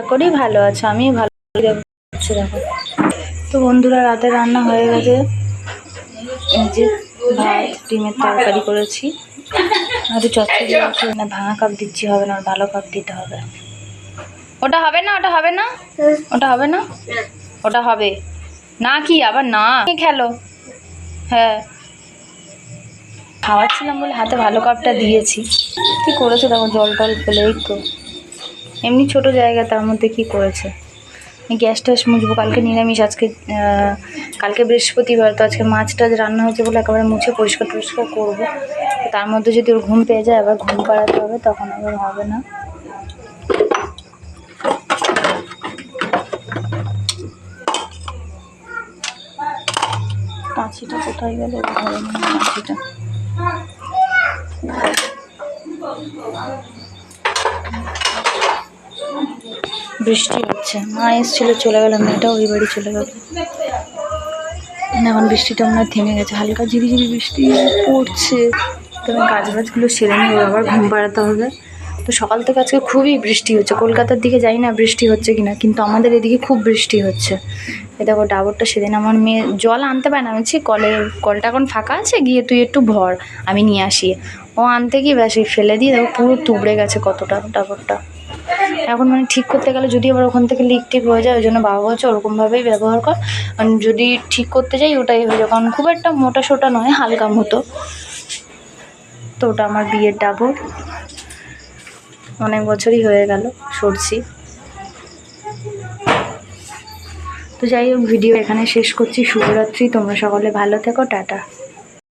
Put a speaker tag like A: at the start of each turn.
A: আশা করি ভালো আছো আমি ভালো আছি। দেখো তো বন্ধুরা, রাতে রান্না হয়ে গেছে। এই যে ভাত, ডিমের তরকারি করেছি। আর চচ্চড়ি আছে ভাঙা কাপ দিচ্ছি হবে না ভালো কাপ দিতে হবে। ওটা হবে না, ওটা হবে না? ওটা হবে না? ওটা হবে। না কি, আবার না। খেলো? হ্যাঁ। খাওয়াচ্ছিলাম বলে হাতে ভালো কাপটা দিয়েছি। কি করেছ? দেখো, জল টল এই তো। এমনি ছোট জায়গা, তার মধ্যে কি করেছে? গ্যাস ট্যাস মুছবো, কালকে নিরামিষ, আজকে কালকে বৃহস্পতিবার, তো আজকে মাছ টাছ রান্না হয়েছে বলে একেবারে মুছে পরিষ্কার টরিষ্কার করব। তার মধ্যে যদি ওর ঘুম পেয়ে যায়, আবার ঘুম পাড়াতে হবে, তখন আবার হবে না। কোথায় গেল? ঘরে নেই কাঁচিটা বৃষ্টি হচ্ছে। মা এসেছিল, চলে গেল, মেয়েটাও ওই বাড়ি চলে গেল। এখন বৃষ্টিটা মনে থেমে গেছে। হালকা ঝিরিঝিরি বৃষ্টি পড়ছে। তো আমি কাজ বাজগুলো সেরে নিয়ে আবার ঘুম পাড়াতে হবে। তো সকাল থেকে আজকে খুবই বৃষ্টি হচ্ছে। কলকাতার দিকে যাই না, বৃষ্টি হচ্ছে কিনা, কিন্তু আমাদের এদিকে খুব বৃষ্টি হচ্ছে। এ দেখো, ডাবরটা সেদিন আমার মেয়ে জল আনতে পারে না। আমি কলে, কলটা এখন ফাঁকা আছে? গিয়ে তুই একটু ভর, আমি নিয়ে আসি। ও আনতে গিয়ে এই ফেলে দিয়ে দেখো পুরো তুবড়ে গেছে কতটা ডাবরটা। এখন মানে ঠিক করতে গেলে যদি আবার ওখান থেকে লিক টিক হয়ে যায়, ওই জন্য বাবা বলছে ওরকমভাবেই ব্যবহার কর। কারণ যদি ঠিক করতে যাই, ওটাই হয়ে যায় কারণ খুব একটা মোটা সোটা নয়, হালকা মতো। তো ওটা আমার বিয়ের ডাবর। অনেক বছরই হয়ে গেল, সরছি। তো যাই হোক, ভিডিও এখানে শেষ করছি। শুভরাত্রি, তোমরা সকলে ভালো থেকো, টাটা।